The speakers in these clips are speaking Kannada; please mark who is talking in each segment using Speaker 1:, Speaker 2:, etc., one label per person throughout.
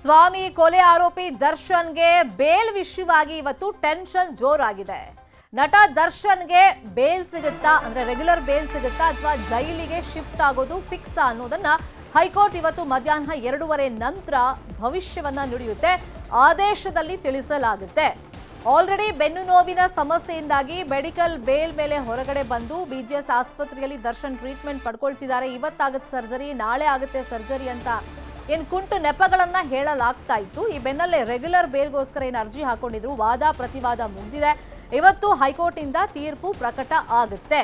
Speaker 1: ಸ್ವಾಮಿ ಕೊಲೆ ಆರೋಪಿ ದರ್ಶನ್ಗೆ ಬೇಲ್ ವಿಷಯವಾಗಿ ಇವತ್ತು ಟೆನ್ಷನ್ ಜೋರಾಗಿದೆ. ನಟ ದರ್ಶನ್ಗೆ ಬೇಲ್ ಸಿಗುತ್ತಾ, ಅಂದ್ರೆ ರೆಗ್ಯುಲರ್ ಬೇಲ್ ಸಿಗುತ್ತಾ ಅಥವಾ ಜೈಲಿಗೆ ಶಿಫ್ಟ್ ಆಗೋದು ಫಿಕ್ಸ್ ಅನ್ನೋದನ್ನ ಹೈಕೋರ್ಟ್ ಇವತ್ತು ಮಧ್ಯಾಹ್ನ ಎರಡೂವರೆ ನಂತರ ಭವಿಷ್ಯವನ್ನ ನುಡಿಯುತ್ತೆ, ಆದೇಶದಲ್ಲಿ ತಿಳಿಸಲಾಗುತ್ತೆ. ಆಲ್ರೆಡಿ ಬೆನ್ನು ನೋವಿನ ಸಮಸ್ಯೆಯಿಂದಾಗಿ ಮೆಡಿಕಲ್ ಬೇಲ್ ಮೇಲೆ ಹೊರಗಡೆ ಬಂದು ಬಿಜಿಎಸ್ ಆಸ್ಪತ್ರೆಯಲ್ಲಿ ದರ್ಶನ್ ಟ್ರೀಟ್ಮೆಂಟ್ ಪಡ್ಕೊಳ್ತಿದ್ದಾರೆ. ಇವತ್ತಾಗುತ್ತೆ ಸರ್ಜರಿ ನಾಳೆ ಆಗುತ್ತೆ ಸರ್ಜರಿ ಅಂತ ಏನ್ ಕುಂಟು ನೆಪಗಳನ್ನು ಹೇಳಲಾಗ್ತಾ ಇತ್ತು. ಈ ಬೆನ್ನಲ್ಲೇ ರೆಗ್ಯುಲರ್ ಬೇಲ್ಗೋಸ್ಕರ ಏನು ಅರ್ಜಿ ಹಾಕೊಂಡಿದ್ರು? ವಾದ, ಪ್ರತಿವಾದ ಮುಗಿದಿದೆ. ಇವತ್ತು ಹೈಕೋರ್ಟ್ ಇಂದ ತೀರ್ಪು ಪ್ರಕಟ ಆಗುತ್ತೆ.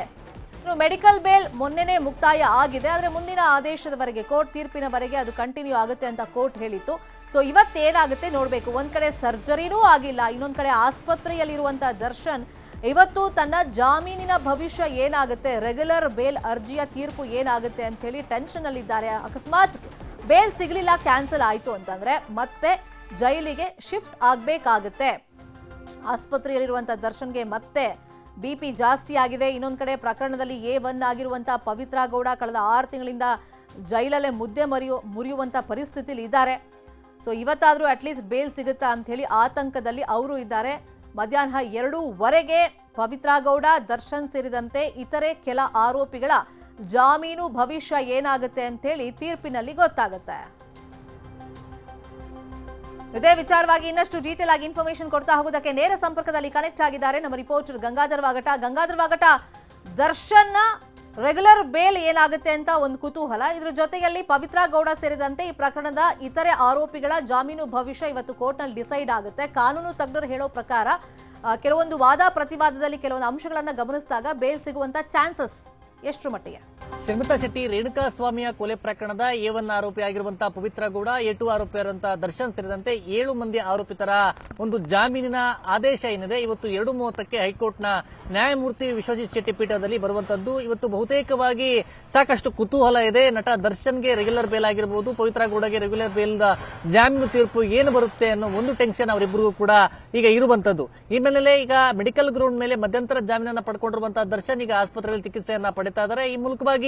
Speaker 1: ಇನ್ನು ಮೆಡಿಕಲ್ ಬೇಲ್ ಮೊನ್ನೆನೇ ಮುಕ್ತಾಯ ಆಗಿದೆ. ಆದರೆ ಮುಂದಿನ ಆದೇಶದವರೆಗೆ, ಕೋರ್ಟ್ ತೀರ್ಪಿನವರೆಗೆ ಅದು ಕಂಟಿನ್ಯೂ ಆಗುತ್ತೆ ಅಂತ ಕೋರ್ಟ್ ಹೇಳಿತ್ತು. ಸೊ ಇವತ್ತೇನಾಗುತ್ತೆ ನೋಡಬೇಕು. ಒಂದು ಕಡೆ ಸರ್ಜರಿನೂ ಆಗಿಲ್ಲ. ಇನ್ನೊಂದು ಕಡೆ ಆಸ್ಪತ್ರೆಯಲ್ಲಿರುವಂಥ ದರ್ಶನ್, ಇವತ್ತು ತನ್ನ ಜಾಮೀನಿನ ಭವಿಷ್ಯ ಏನಾಗುತ್ತೆ? ರೆಗ್ಯುಲರ್ ಬೇಲ್ ಅರ್ಜಿಯ ತೀರ್ಪು ಏನಾಗುತ್ತೆ ಅಂತ ಹೇಳಿ ಟೆನ್ಷನ್ ಅಲ್ಲಿದ್ದಾರೆ. ಅಕಸ್ಮಾತ್ ಬೇಲ್ ಸಿಗಲಿಲ್ಲ, ಕ್ಯಾನ್ಸಲ್ ಆಯಿತು ಅಂತಂದ್ರೆ ಮತ್ತೆ ಜೈಲಿಗೆ ಶಿಫ್ಟ್ ಆಗಬೇಕಾಗುತ್ತೆ. ಆಸ್ಪತ್ರೆಯಲ್ಲಿರುವಂತ ದರ್ಶನ್ಗೆ ಮತ್ತೆ ಬಿ ಪಿ ಜಾಸ್ತಿ ಆಗಿದೆ. ಇನ್ನೊಂದು ಕಡೆ ಪ್ರಕರಣದಲ್ಲಿ ಎ ಒನ್ ಆಗಿರುವಂತ ಪವಿತ್ರ ಗೌಡ ಕಳೆದ ಆರು ತಿಂಗಳಿಂದ ಜೈಲಲ್ಲೇ ಮುದ್ದೆ ಮರಿಯು, ಮುರಿಯುವಂತ ಪರಿಸ್ಥಿತಿಲಿ ಇದ್ದಾರೆ. ಸೊ ಇವತ್ತಾದರೂ ಅಟ್ಲೀಸ್ಟ್ ಬೇಲ್ ಸಿಗುತ್ತಾ ಅಂತ ಹೇಳಿ ಆತಂಕದಲ್ಲಿ ಅವರು ಇದ್ದಾರೆ. ಮಧ್ಯಾಹ್ನ ಎರಡೂವರೆಗೆ ಪವಿತ್ರ ಗೌಡ, ದರ್ಶನ್ ಸೇರಿದಂತೆ ಇತರೆ ಕೆಲ ಆರೋಪಿಗಳ ಜಾಮೀನು ಭವಿಷ್ಯ ಏನಾಗುತ್ತೆ ಅಂತೇಳಿ ತೀರ್ಪಿನಲ್ಲಿ ಗೊತ್ತಾಗುತ್ತೆ. ಇದೇ ವಿಚಾರವಾಗಿ ಇನ್ನಷ್ಟು ಡೀಟೇಲ್ ಆಗಿ ಇನ್ಫಾರ್ಮೇಶನ್ ಕೊಡ್ತಾ ಹೋಗೋದಕ್ಕೆ ನೇರ ಸಂಪರ್ಕದಲ್ಲಿ ಕನೆಕ್ಟ್ ಆಗಿದ್ದಾರೆ ನಮ್ಮ reporter Gangadhar Vagata. Gangadhar Vagata Darshan regular bail ಏನಾಗುತ್ತೆ ಅಂತ ಒಂದು ಕುತೂಹಲ. ಇದರ ಜೊತೆಯಲ್ಲಿ ಪವಿತ್ರ ಗೌಡ ಸೇರಿದಂತೆ ಈ ಪ್ರಕರಣದ ಇತರೆ ಆರೋಪಿಗಳ ಜಾಮೀನು ಭವಿಷ್ಯ ಇವತ್ತು ಕೋರ್ಟ್ನಲ್ಲಿ ಡಿಸೈಡ್ ಆಗುತ್ತೆ. ಕಾನೂನು ತಜ್ಞರು ಹೇಳೋ ಪ್ರಕಾರ ಕೆಲವೊಂದು ವಾದ ಪ್ರತಿವಾದದಲ್ಲಿ ಕೆಲವೊಂದು ಅಂಶಗಳನ್ನು ಗಮನಿಸಿದಾಗ ಬೇಲ್ ಸಿಗುವಂತ ಚಾನ್ಸಸ್ ಎಷ್ಟು ಮಟ್ಟಿಗೆ?
Speaker 2: ಶರ್ಮಿತಾ ಶೆಟ್ಟಿ ರೇಣುಕಾ ಸ್ವಾಮಿಯ ಕೊಲೆ ಪ್ರಕರಣದ ಎ ಒನ್ ಆರೋಪಿ ಆಗಿರುವಂತಹ ಪವಿತ್ರ ಗೌಡ ಎ ಟು ಆರೋಪಿಯಾದಂತಹ ದರ್ಶನ್ ಸೇರಿದಂತೆ ಏಳು ಮಂದಿ ಆರೋಪಿತರ ಒಂದು ಜಾಮೀನಿನ ಆದೇಶ ಏನಿದೆ, ಇವತ್ತು ಎರಡು ಮೂವತ್ತಕ್ಕೆ ಹೈಕೋರ್ಟ್ನ ನ್ಯಾಯಮೂರ್ತಿ ವಿಶ್ವಜಿತ್ ಶೆಟ್ಟಿ ಪೀಠದಲ್ಲಿ ಬರುವಂತದ್ದು. ಇವತ್ತು ಬಹುತೇಕವಾಗಿ ಸಾಕಷ್ಟು ಕುತೂಹಲ ಇದೆ. ನಟ ದರ್ಶನ್ಗೆ ರೆಗ್ಯುಲರ್ ಬೇಲ್ ಆಗಿರಬಹುದು ಪವಿತ್ರ ಗೌಡಗೆ ರೆಗ್ಯುಲರ್ ಬೇಲ್ ಜಾಮೀನು ತೀರ್ಪು ಏನು ಬರುತ್ತೆ ಅನ್ನೋ ಒಂದು ಟೆನ್ಷನ್ ಅವರಿಬ್ಬರಿಗೂ ಕೂಡ ಈಗ ಇರುವಂತದ್ದು. ಈ ಮೇಲೆ ಈಗ ಮೆಡಿಕಲ್ ಗ್ರೌಂಡ್ ಮೇಲೆ ಮಧ್ಯಂತರ ಜಾಮೀನನ್ನು ಪಡ್ಕೊಂಡಿರುವಂತಹ ದರ್ಶನ್ ಈಗ ಆಸ್ಪತ್ರೆಯಲ್ಲಿ ಚಿಕಿತ್ಸೆಯನ್ನ ಪಡಿತಾ ಇದ್ದಾರೆ. ಈ ಮೂಲಕವಾಗಿ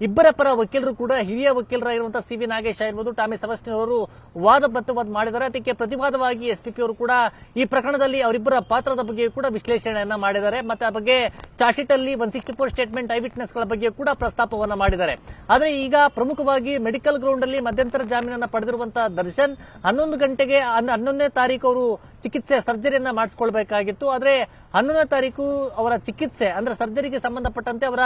Speaker 2: ಇಬ್ಬರ ಪರ ವಕೀಲರು ಕೂಡ ಹಿರಿಯ ವಕೀಲರಾಗಿರುವಂತಹ ಸಿ ವಿ ನಾಗೇಶ್ ಆಗಿರ್ಬೋದು ಟಾಮಿ ಸಬಸ್ಟಿನ್ ಅವರು ವಾದ ಮಾಡಿದ್ದಾರೆ. ಅದಕ್ಕೆ ಪ್ರತಿವಾದವಾಗಿ ಎಸ್ಪಿಪಿ ಅವರು ಕೂಡ ಈ ಪ್ರಕರಣದಲ್ಲಿ ಅವರಿಬ್ಬರ ಪಾತ್ರದ ಬಗ್ಗೆ ಕೂಡ ವಿಶ್ಲೇಷಣೆಯನ್ನ ಮಾಡಿದ್ದಾರೆ. ಮತ್ತೆ ಆ ಬಗ್ಗೆ ಚಾರ್ಜ್ಶೀಟ್ ಅಲ್ಲಿ one sixty four statement eye ವಿಟ್ನೆಸ್ಗಳ ಬಗ್ಗೆ ಕೂಡ ಪ್ರಸ್ತಾಪವನ್ನ ಮಾಡಿದ್ದಾರೆ. ಆದರೆ ಈಗ ಪ್ರಮುಖವಾಗಿ ಮೆಡಿಕಲ್ ಗ್ರೌಂಡ್ ಅಲ್ಲಿ ಮಧ್ಯಂತರ ಜಾಮೀನನ್ನ ಪಡೆದಿರುವಂತಹ ದರ್ಶನ್ ಹನ್ನೊಂದು ಗಂಟೆಗೆ ಹನ್ನ- ಹನ್ನೊಂದನೇ ತಾರೀಕು ಅವರು ಚಿಕಿತ್ಸೆ ಸರ್ಜರಿಯನ್ನ ಮಾಡಿಸ್ಕೊಳ್ಬೇಕಾಗಿತ್ತು. ಆದ್ರೆ ಹನ್ನೊಂದನೇ ತಾರೀಕು ಅವರ ಚಿಕಿತ್ಸೆ, ಅಂದ್ರೆ ಸರ್ಜರಿಗೆ ಸಂಬಂಧಪಟ್ಟಂತೆ ಅವರ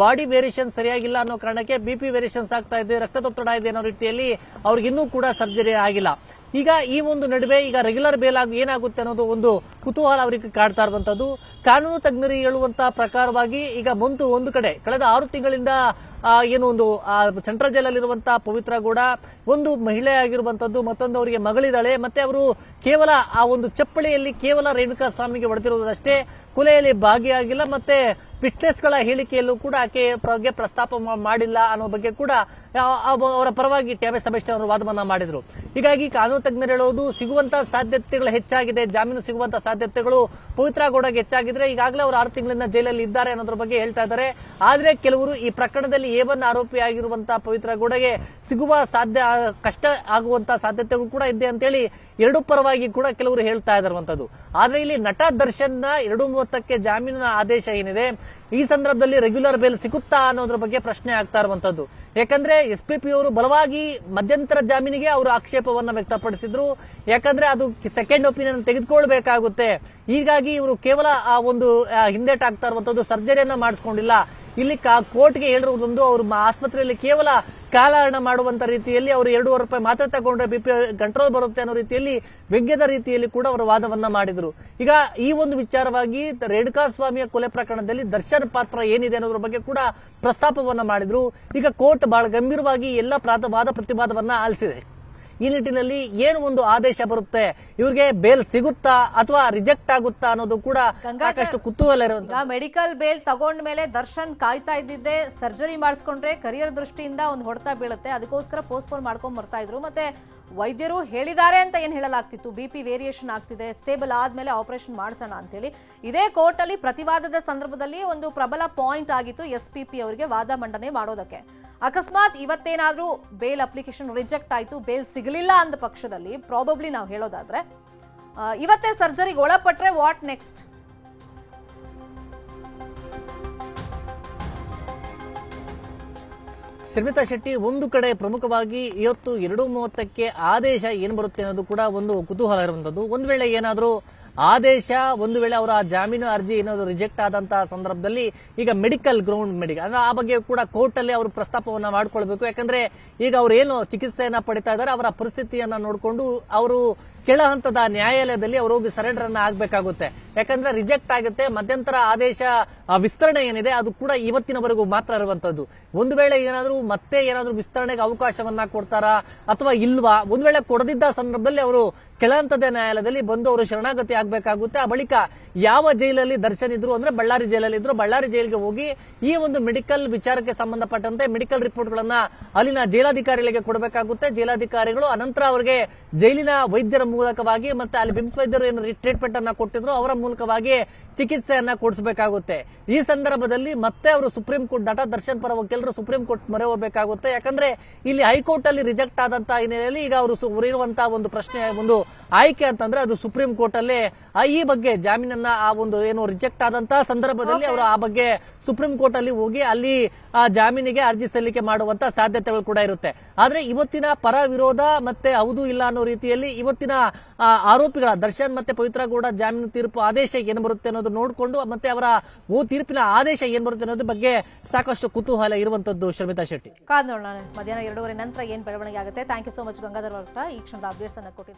Speaker 2: ಬಾಡಿ ವೇರಿಯೇಷನ್ ಸರಿಯಾಗಿಲ್ಲ ಅನ್ನೋ ಕಾರಣಕ್ಕೆ ಬಿಪಿ ವೇರಿಯೇಷನ್ಸ್ ಆಗ್ತಾ ಇದೆ, ರಕ್ತದೊತ್ತಡ ಇದೆ ಅನ್ನೋ ರೀತಿಯಲ್ಲಿ ಅವ್ರಿಗಿನ್ನೂ ಕೂಡ ಸರ್ಜರಿ ಆಗಿಲ್ಲ. ಈಗ ಈ ಒಂದು ನಡುವೆ ಈಗ ರೆಗ್ಯುಲರ್ ಬೇಲ್ ಆಗಿ ಏನಾಗುತ್ತೆ ಅನ್ನೋದು ಒಂದು ಕುತೂಹಲ ಅವರಿಗೆ ಕಾಡ್ತಾ ಇರುವಂತದ್ದು. ಕಾನೂನು ತಜ್ಞರು ಹೇಳುವಂತಹ ಪ್ರಕಾರವಾಗಿ ಈಗ ಬಂತು ಒಂದು ಕಡೆ ಕಳೆದ ಆರು ತಿಂಗಳಿಂದ ಏನು ಒಂದು ಸೆಂಟ್ರಲ್ ಜೈಲಲ್ಲಿರುವಂತಹ ಪವಿತ್ರ ಗೌಡ ಒಂದು ಮಹಿಳೆ ಆಗಿರುವಂತದ್ದು, ಮತ್ತೊಂದು ಅವರಿಗೆ ಮಗಳಿದ್ದಾಳೆ. ಮತ್ತೆ ಅವರು ಕೇವಲ ಆ ಒಂದು ಚಪ್ಪಳಿಯಲ್ಲಿ ಕೇವಲ ರೇಣುಕಾ ಸ್ವಾಮಿಗೆ ಹೊಡೆದಿರುವುದಷ್ಟೇ, ಕೊಲೆಯಲ್ಲಿ ಭಾಗಿಯಾಗಿಲ್ಲ. ಮತ್ತೆ ಫಿಟ್ನೆಸ್ಗಳ ಹೇಳಿಕೆಯಲ್ಲೂ ಕೂಡ ಆಕೆ ಪ್ರಸ್ತಾಪ ಮಾಡಿಲ್ಲ ಅನ್ನೋ ಬಗ್ಗೆ ಕೂಡ ಅವರ ಪರವಾಗಿ ಟ್ಯಾಬೆ ಸಭೆಸ್ಟ್ ಅವರು ವಾದವನ್ನ ಮಾಡಿದ್ರು. ಹೀಗಾಗಿ ಕಾನೂನು ತಜ್ಞರು ಹೇಳೋದು ಸಿಗುವಂತಹ ಸಾಧ್ಯತೆಗಳು ಹೆಚ್ಚಾಗಿದೆ, ಜಾಮೀನು ಸಿಗುವಂತಹ ಸಾಧ್ಯತೆಗಳು ಪವಿತ್ರ ಗೌಡಗೆ ಹೆಚ್ಚಾಗಿದ್ರೆ ಈಗಾಗಲೇ ಅವರು ಆರು ತಿಂಗಳಿಂದ ಜೈಲಲ್ಲಿ ಇದ್ದಾರೆ ಅನ್ನೋದ್ರ ಬಗ್ಗೆ ಹೇಳ್ತಾ ಇದ್ದಾರೆ. ಆದ್ರೆ ಕೆಲವರು ಈ ಪ್ರಕರಣದಲ್ಲಿ ಎ ಒನ್ ಆರೋಪಿ ಆಗಿರುವಂತಹ ಪವಿತ್ರ ಗೌಡಗೆ ಸಿಗುವ ಸಾಧ್ಯ, ಕಷ್ಟ ಆಗುವಂತಹ ಸಾಧ್ಯತೆಗಳು ಕೂಡ ಇದೆ ಅಂತೇಳಿ ಎರಡು ಪರವಾಗಿ ಕೂಡ ಕೆಲವರು ಹೇಳ್ತಾ ಇದ್ದಾರೆ ಆದ್ರೆ ಇಲ್ಲಿ ನಟ ದರ್ಶನ್ನ ಎರಡು ಮೂವತ್ತಕ್ಕೆ ಜಾಮೀನಿನ ಆದೇಶ ಏನಿದೆ? ಈ ಸಂದರ್ಭದಲ್ಲಿ ರೆಗ್ಯುಲರ್ ಬೇಲ್ ಸಿಗುತ್ತಾ ಅನ್ನೋದ್ರ ಬಗ್ಗೆ ಪ್ರಶ್ನೆ ಆಗ್ತಾ ಇರುವಂತದ್ದು. ಯಾಕಂದ್ರೆ ಎಸ್ ಪಿ ಪಿ ಅವರು ಬಲವಾಗಿ ಮಧ್ಯಂತರ ಜಾಮೀನಿಗೆ ಅವರು ಆಕ್ಷೇಪವನ್ನ ವ್ಯಕ್ತಪಡಿಸಿದ್ರು. ಯಾಕಂದ್ರೆ ಅದು ಸೆಕೆಂಡ್ ಒಪಿನಿಯನ್ ತೆಗೆದುಕೊಳ್ಬೇಕಾಗುತ್ತೆ. ಹೀಗಾಗಿ ಇವರು ಕೇವಲ ಆ ಒಂದು ಹಿಂದೇಟ್ ಆಗ್ತಾ ಇರುವಂತದ್ದು ಸರ್ಜರಿಯನ್ನ ಮಾಡಿಸ್ಕೊಂಡಿಲ್ಲ. ಇಲ್ಲಿ ಕೋರ್ಟ್ಗೆ ಹೇಳಿರುವುದೊಂದು ಅವರು ಆಸ್ಪತ್ರೆಯಲ್ಲಿ ಕೇವಲ ಕಾಲಹರಣ ಮಾಡುವಂತ ರೀತಿಯಲ್ಲಿ ಅವರು ಎರಡೂವರೆ ರೂಪಾಯಿ ಮಾತ್ರೆ ತಗೊಂಡ್ರೆ ಬಿಪಿ ಕಂಟ್ರೋಲ್ ಬರುತ್ತೆ ಅನ್ನೋ ರೀತಿಯಲ್ಲಿ ವ್ಯಂಗ್ಯದ ರೀತಿಯಲ್ಲಿ ಕೂಡ ಅವರು ವಾದವನ್ನ ಮಾಡಿದ್ರು. ಈಗ ಈ ಒಂದು ವಿಚಾರವಾಗಿ ರೇಣುಕಾ ಸ್ವಾಮಿಯ ಕೊಲೆ ಪ್ರಕರಣದಲ್ಲಿ ದರ್ಶನ್ ಪಾತ್ರ ಏನಿದೆ ಅನ್ನೋದ್ರ ಬಗ್ಗೆ ಕೂಡ ಪ್ರಸ್ತಾಪವನ್ನ ಮಾಡಿದ್ರು. ಈಗ ಕೋರ್ಟ್ ಬಹಳ ಗಂಭೀರವಾಗಿ ಎಲ್ಲ ವಾದ ಪ್ರತಿವಾದವನ್ನ ಆಲಿಸಿದೆ. ಈ ನಿಟ್ಟಿನಲ್ಲಿ ಏನು ಒಂದು ಆದೇಶ ಬರುತ್ತೆ? ಇವ್ರಿಗೆ ಬೇಲ್ ಸಿಗುತ್ತಾ ಅಥವಾ ರಿಜೆಕ್ಟ್ ಆಗುತ್ತಾ ಅನ್ನೋದು ಕೂಡ ಸಾಕಷ್ಟು ಕುತೂಹಲ ಇರುವಂತ
Speaker 1: ಮೆಡಿಕಲ್ ಬೇಲ್ ತಗೊಂಡ ಮೇಲೆ ದರ್ಶನ್ ಕಾಯ್ತಾ ಇದ್ದಿದ್ದೆ. ಸರ್ಜರಿ ಮಾಡಿಸ್ಕೊಂಡ್ರೆ ಕರಿಯರ್ ದೃಷ್ಟಿಯಿಂದ ಒಂದು ಹೊಡೆತ ಬೀಳುತ್ತೆ. ಅದಕ್ಕೋಸ್ಕರ ಪೋಸ್ಟ್ಪೋನ್ ಮಾಡ್ಕೊಂಡ್ ಬರ್ತಾ ಇದ್ರು. ಮತ್ತೆ ವೈದ್ಯರು ಹೇಳಿದ್ದಾರೆ ಅಂತ ಏನ್ ಹೇಳಲಾಗ್ತಿತ್ತು? ಬಿ ಪಿ ವೇರಿಯೇಷನ್ ಆಗ್ತಿದೆ. ಸ್ಟೇಬಲ್ ಆದ್ಮೇಲೆ ಆಪರೇಷನ್ ಮಾಡಿಸೋಣ ಅಂತೇಳಿ. ಇದೇ ಕೋರ್ಟ್ ಅಲ್ಲಿ ಪ್ರತಿವಾದದ ಸಂದರ್ಭದಲ್ಲಿ ಒಂದು ಪ್ರಬಲ ಪಾಯಿಂಟ್ ಆಗಿತ್ತು ಎಸ್ ಪಿ ಪಿ ಅವರಿಗೆ ವಾದ ಮಂಡನೆ ಮಾಡೋದಕ್ಕೆ. ಅಕಸ್ಮಾತ್ ಇವತ್ತೇನಾದ್ರೂ ಬೇಲ್ ಅಪ್ಲಿಕೇಶನ್ ರಿಜೆಕ್ಟ್ ಆಯ್ತು ಬೇಲ್ ಸಿಗಲಿಲ್ಲ ಅಂದ ಪಕ್ಷದಲ್ಲಿ ಪ್ರಾಬಬ್ಲಿ ನಾವು ಹೇಳೋದಾದ್ರೆ ಇವತ್ತೇ ಸರ್ಜರಿಗೆ ಒಳಪಟ್ರೆ ವಾಟ್ ನೆಕ್ಸ್ಟ್
Speaker 2: ಶರ್ಮಿತಾ ಶೆಟ್ಟಿ, ಒಂದು ಕಡೆ ಪ್ರಮುಖವಾಗಿ ಇವತ್ತು ಎರಡು ಮೂವತ್ತಕ್ಕೆ ಆದೇಶ ಏನು ಬರುತ್ತೆ ಅನ್ನೋದು ಕೂಡ ಒಂದು ಕುತೂಹಲ ಇರುವಂತದ್ದು ಒಂದು ವೇಳೆ ಏನಾದರೂ ಆದೇಶ, ಒಂದು ವೇಳೆ ಅವರ ಜಾಮೀನು ಅರ್ಜಿ ಏನಾದ್ರು ರಿಜೆಕ್ಟ್ ಆದಂತಹ ಸಂದರ್ಭದಲ್ಲಿ ಈಗ ಮೆಡಿಕಲ್ ಗ್ರೌಂಡ್ ಮೆಡಿಕಲ್, ಅಂದ್ರೆ ಆ ಬಗ್ಗೆ ಕೂಡ ಕೋರ್ಟ್ ಅಲ್ಲಿ ಅವರು ಪ್ರಸ್ತಾಪವನ್ನ ಮಾಡ್ಕೊಳ್ಬೇಕು. ಯಾಕಂದ್ರೆ ಈಗ ಅವ್ರು ಏನು ಚಿಕಿತ್ಸೆಯನ್ನ ಪಡಿತಾ ಇದ್ದಾರೆ, ಅವರ ಪರಿಸ್ಥಿತಿಯನ್ನ ನೋಡಿಕೊಂಡು ಅವರು ಕೆಳ ಹಂತದ ನ್ಯಾಯಾಲಯದಲ್ಲಿ ಅವರು ಹೋಗಿ ಸರೆಂಡರ್ ಅನ್ನ ಆಗ್ಬೇಕಾಗುತ್ತೆ. ಯಾಕಂದ್ರೆ ರಿಜೆಕ್ಟ್ ಆಗುತ್ತೆ, ಮಧ್ಯಂತರ ಆದೇಶ ವಿಸ್ತರಣೆ ಏನಿದೆ, ಅದು ಕೂಡ ಇವತ್ತಿನವರೆಗೂ ಮಾತ್ರ ಇರುವಂತದ್ದು. ಒಂದು ವೇಳೆ ಏನಾದರೂ ಮತ್ತೆ ಏನಾದರೂ ವಿಸ್ತರಣೆಗೆ ಅವಕಾಶವನ್ನ ಕೊಡ್ತಾರಾ, ಅಥವಾ ಇಲ್ವಾ? ಒಂದು ವೇಳೆ ಕೊಡದಿದ್ದ ಸಂದರ್ಭದಲ್ಲಿ ಅವರು ಕೆಳಹಂತದ ನ್ಯಾಯಾಲಯದಲ್ಲಿ ಬಂದು ಅವರು ಶರಣಾಗತಿ ಆಗ್ಬೇಕಾಗುತ್ತೆ. ಆ ಬಳಿಕ ಯಾವ ಜೈಲಲ್ಲಿ ದರ್ಶನ್ ಇದ್ರು ಅಂದ್ರೆ ಬಳ್ಳಾರಿ ಜೈಲಲ್ಲಿ ಇದ್ರು, ಬಳ್ಳಾರಿ ಜೈಲಿಗೆ ಹೋಗಿ ಈ ಒಂದು ಮೆಡಿಕಲ್ ವಿಚಾರಕ್ಕೆ ಸಂಬಂಧಪಟ್ಟಂತೆ ಮೆಡಿಕಲ್ ರಿಪೋರ್ಟ್ಗಳನ್ನ ಅಲ್ಲಿನ ಜೈಲಾಧಿಕಾರಿಗಳಿಗೆ ಕೊಡಬೇಕಾಗುತ್ತೆ. ಜೈಲಾಧಿಕಾರಿಗಳು ಅನಂತರ ಅವರಿಗೆ ಜೈಲಿನ ವೈದ್ಯರ ಮೂಲಕವಾಗಿ ಮತ್ತೆ ಅಲ್ಲಿ ಬಿಮ್ಸ್ ವೈದ್ಯರು ಏನು ಟ್ರೀಟ್ಮೆಂಟ್ ಅನ್ನ ಕೊಟ್ಟಿದ್ರು ಅವರ ಮೂಲಕವಾಗಿ ಚಿಕಿತ್ಸೆಯನ್ನ ಕೊಡಿಸಬೇಕಾಗುತ್ತೆ. ಈ ಸಂದರ್ಭದಲ್ಲಿ ಮತ್ತೆ ಅವರು ಸುಪ್ರೀಂ ಕೋರ್ಟ್ ನಟ ದರ್ಶನ್ ಪರ ವಕೀಲರು ಸುಪ್ರೀಂ ಕೋರ್ಟ್ ಮೊರೆ ಹೋಗಬೇಕಾಗುತ್ತೆ. ಯಾಕಂದ್ರೆ ಇಲ್ಲಿ ಹೈಕೋರ್ಟ್ ಅಲ್ಲಿ ರಿಜೆಕ್ಟ್ ಆದಂತಹ ಹಿನ್ನೆಲೆಯಲ್ಲಿ ಈಗ ಅವರು ಇರುವಂತಹ ಒಂದು ಪ್ರಶ್ನೆ ಒಂದು ಆಯ್ಕೆ ಅಂತಂದ್ರೆ ಅದು ಸುಪ್ರೀಂ ಕೋರ್ಟ್ ಅಲ್ಲಿ ಆ ಈ ಬಗ್ಗೆ ಜಾಮೀನನ್ನ ಆ ಒಂದು ಏನು ರಿಜೆಕ್ಟ್ ಆದಂತಹ ಸಂದರ್ಭದಲ್ಲಿ ಅವರು ಆ ಬಗ್ಗೆ ಸುಪ್ರೀಂ ಕೋರ್ಟ್ ಅಲ್ಲಿ ಹೋಗಿ ಅಲ್ಲಿ ಆ ಜಾಮೀನಿಗೆ ಅರ್ಜಿ ಸಲ್ಲಿಕೆ ಮಾಡುವಂತ ಸಾಧ್ಯತೆಗಳು ಕೂಡ ಇರುತ್ತೆ. ಆದ್ರೆ ಇವತ್ತಿನ ಪರ ವಿರೋಧ ಮತ್ತೆ ಹೌದು ಇಲ್ಲ ಅನ್ನೋ ರೀತಿಯಲ್ಲಿ ಇವತ್ತಿನ ಆರೋಪಿಗಳ ದರ್ಶನ್ ಮತ್ತೆ ಪವಿತ್ರ ಗೌಡ ಜಾಮೀನು ತೀರ್ಪು ಆದೇಶ ಏನ್ ಬರುತ್ತೆ ಅನ್ನೋದು ನೋಡಿಕೊಂಡು ಮತ್ತೆ ಅವರ ಓ ತೀರ್ಪಿನ ಆದೇಶ ಏನ್ ಬರುತ್ತೆ ಅನ್ನೋದ್ರ ಬಗ್ಗೆ ಸಾಕಷ್ಟು ಕುತೂಹಲ ಇರುವಂತದ್ದು ಶರ್ಮಿತಾ ಶೆಟ್ಟಿ.
Speaker 1: ಕಾದ್ ನೋಡೋಣ. ಮಧ್ಯಾಹ್ನ ಎರಡೂವರೆ ನಂತರ ಏನ್ ಬೆಳವಣಿಗೆ ಆಗುತ್ತೆ? Thank you so much Gangadhar ಈ ಕ್ಷಣದ ಅಪ್ಡೇಟ್ಸ್ ಅನ್ನ ಕೊಟ್ಟಿದ್ದು